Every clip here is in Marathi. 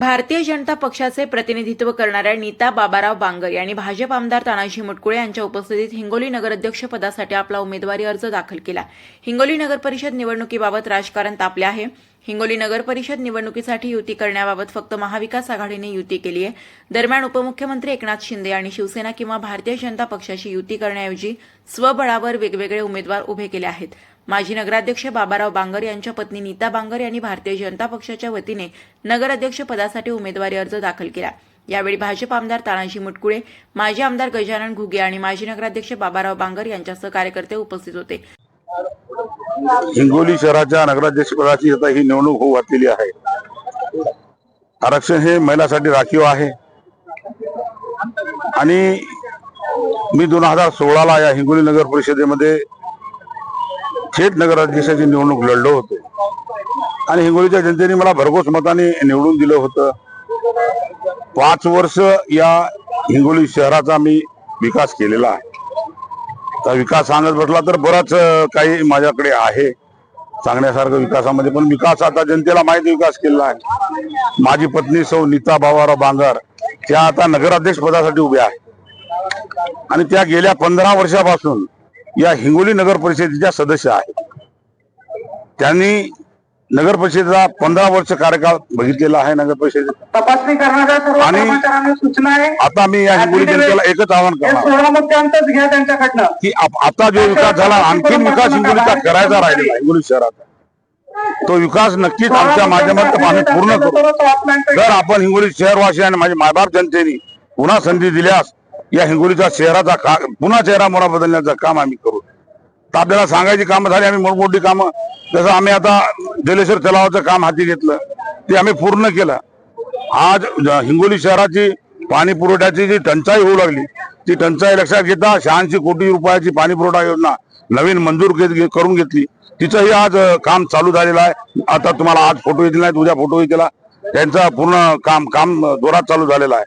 भारतीय जनता पक्षाचे प्रतिनिधित्व करणाऱ्या नीता बाबाराव बांगर यांनी भाजप आमदार तानाजी मुटकुळे यांच्या उपस्थितीत हिंगोली नगराध्यक्ष पदासाठी आपला उमेदवारी अर्ज दाखल केला. हिंगोली नगर परिषद निवडणुकीबाबत राजकारण तापले आहे. हिंगोली नगर परिषद निवडणुकीसाठी युती करण्याबाबत फक्त महाविकास आघाडीने युती केली आहे. दरम्यान उपमुख्यमंत्री एकनाथ शिंदे आणि शिवसेना किंवा भारतीय जनता पक्षाशी युती करण्याऐवजी स्वबळावर वेगवेगळे उमेदवार उभे केले आहेत. माजी नगराध्यक्ष बाबाराव बांगर यांच्या पत्नी नीता बांगर यांनी भारतीय जनता पक्षाच्या वतीने नगराध्यक्ष पदासाठी उमेदवारी अर्ज दाखल केला. यावेळी भाजप आमदार तानाजी मुटकुळे माजी आमदार गजानन घुगे आणि माजी नगराध्यक्ष बाबाराव बांगर यांच्यासह कार्यकर्ते उपस्थित होते. हिंगोली शहराच्या नगराध्यक्षपदाची आता ही निवडणूक होऊ घातलेली आहे. आरक्षण हे महिलासाठी राखीव आहे. आणि मी दोन हजार सोळाला या हिंगोली नगर परिषदेमध्ये थेट नगराध्यक्षाची निवडणूक लढलो होतो. आणि हिंगोलीच्या जनतेने मला भरघोस मताने निवडून दिलं होतं. पाच वर्ष या हिंगोली शहराचा मी विकास केलेला आहे. तर विकास सांगत बसला तर बराच काही माझ्याकडे आहे. सांगण्यासारखं विकासामध्ये पण विकास आता जनतेला माहिती विकास केलेला आहे. माझी पत्नी सौ नीता बाबाराव बांगर त्या आता नगराध्यक्ष पदासाठी उभ्या आहेत. आणि त्या गेल्या पंधरा वर्षापासून या हिंगोली नगर परिषदेच्या सदस्य आहेत त्यांनी नगर परिषदेचा पंधरा वर्ष कार्यकाळ बघितलेला आहे नगर सर्व आणि कर्मचाऱ्यांना सूचना आहे. आता मी या हिंगोली जनतेला एकच आवाहन करणार. की आता जो विकास झाला आणखीन विकास हिंगोलीचा करायचा राहिलेला हिंगोली शहराचा तो विकास नक्कीच आमच्या माध्यमातून आम्ही पूर्ण करू. जर आपण हिंगोली शहरवासी आणि माझे मायबाप जनतेने पुन्हा संधी दिल्यास या हिंगोलीच्या शहराचा का पुन्हा चेहरा मोरा बदलण्याचं काम आम्ही करू. तर आपल्याला सांगायची कामं झाली आम्ही मोठमोठी कामं जसं आम्ही आता जलेश्वर तलावाचं काम हाती घेतलं ते आम्ही पूर्ण केलं. आज हिंगोली शहराची पाणी पुरवठ्याची जी टंचाई होऊ लागली ती टंचाई लक्षात घेता शहाऐंशी कोटी रुपयाची पाणी पुरवठा योजना नवीन मंजूर करून घेतली. तिचंही आज काम चालू झालेलं आहे. आता तुम्हाला आज फोटो येतील नाही उद्या फोटो येतील. त्यांचं पूर्ण काम काम जोरात चालू झालेलं आहे.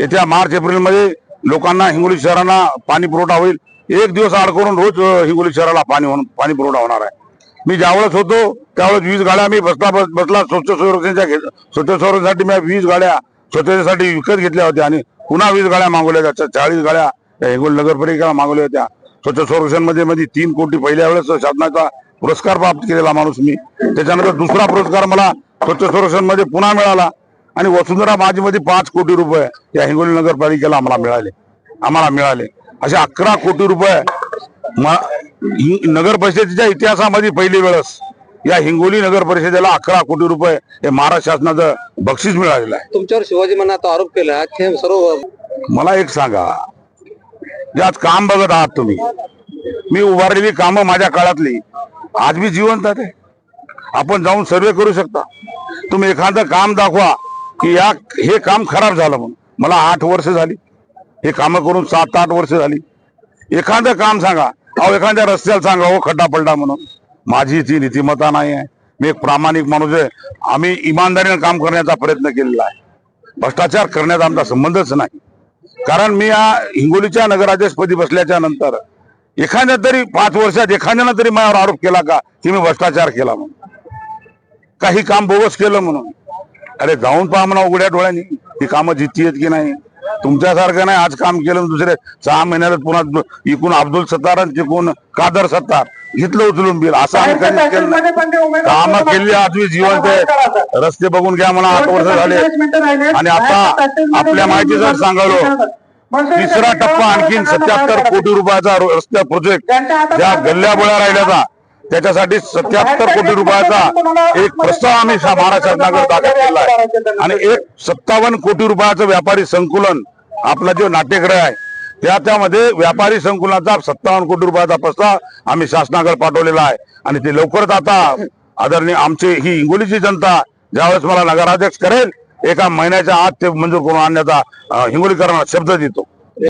येत्या मार्च एप्रिलमध्ये लोकांना हिंगोली शहरांना पाणी पुरवठा होईल. एक दिवस आड करून रोज हिंगोली शहराला पाणी पाणी पुरवठा होणार आहे. मी ज्यावेळेस होतो त्यावेळेस वीस गाड्या मी बसला बसला. स्वच्छ संरक्षणच्या स्वच्छ संरक्षणासाठी मी वीस गाड्या स्वच्छतेसाठी विकत घेतल्या होत्या आणि पुन्हा वीस गाड्या मागवल्या त्याच्या चाळीस गाड्या हिंगोली नगरपालिकेला मागवल्या होत्या. स्वच्छ संरक्षणमध्ये मध्ये तीन कोटी पहिल्या वेळेस शासनाचा पुरस्कार प्राप्त केलेला माणूस मी. त्याच्यानंतर दुसरा पुरस्कार मला स्वच्छ संरक्षणमध्ये पुन्हा मिळाला. आणि वसुंधरा माझी मध्ये पाच कोटी रुपये या हिंगोली नगरपालिकेला आम्हाला मिळाले. आम्हाला मिळाले. असे अकरा कोटी रुपये नगर परिषदेच्या इतिहासामध्ये पहिली वेळेस या हिंगोली नगर परिषदेला अकरा कोटी रुपये हे महाराष्ट्र शासनाचं बक्षीस मिळालेलं आहे. तुमच्यावर शिवाजी मनात आरोप केला सर्व मला एक सांगा. जे आज काम बघत आहात तुम्ही. मी उभारलेली कामं माझ्या काळातली. आज मी जिवंत आहे. आपण जाऊन सर्वे करू शकता. तुम्ही एखादं काम दाखवा. की या हे काम खराब झालं म्हणून. मला आठ वर्ष झाली. हे कामं करून सात आठ वर्ष झाली. एखादं काम सांगा. अहो एखाद्या रस्त्याला सांगा हो खड्डा पडला म्हणून. माझी ती नीतिमत्ता नाही आहे. मी एक प्रामाणिक माणूस आहे. आम्ही इमानदारीने काम करण्याचा प्रयत्न केलेला आहे. भ्रष्टाचार करण्याचा आमचा संबंधच नाही. कारण मी या हिंगोलीच्या नगराध्यक्षपदी बसल्याच्या नंतर एखाद्या तरी पाच वर्षात एखाद्यानं तरी माझ्यावर आरोप केला का की मी भ्रष्टाचार केला म्हणून. काही काम बोगस केलं म्हणून. अरे जाऊन पहा म्हणा उघड्या डोळ्यांनी. ही कामं जितती की नाही. तुमच्यासारखं नाही आज काम केलं दुसरे सहा महिन्यात पुन्हा इकून अब्दुल सत्तार आणि तिकून कादर सत्तार. घेतलं उचलून बिल. असं आम्ही कधीच केलं नाही. कामं केली आज मी जिवंत आहे. रस्ते बघून घ्या म्हणा आठ वर्ष झाले. आणि आता आपल्या माहिती जर सांगालो तिसरा टप्पा आणखीन सत्याहत्तर कोटी रुपयाचा रो- रस्ते प्रोजेक्ट ज्या गल्ल्या बळ्या राहिल्याचा त्याच्यासाठी सत्याहत्तर कोटी रुपयाचा एक प्रस्ताव आम्ही महाराष्ट्र शासनाकडे दाखल केला आहे. आणि एक सत्तावन्न कोटी रुपयाचं व्यापारी संकुलन आपला जो नाट्यगृह आहे त्या त्यामध्ये व्यापारी संकुलनाचा सत्तावन्न कोटी रुपयाचा प्रस्ताव आम्ही शासनाकडे पाठवलेला आहे. आणि ते लवकरच आता आदरणीय आमची ही हिंगोलीची जनता ज्यावेळेस मला नगराध्यक्ष करेल एका महिन्याच्या आत ते मंजूर करून आणण्याचा हिंगोलीकरांना शब्द देतो.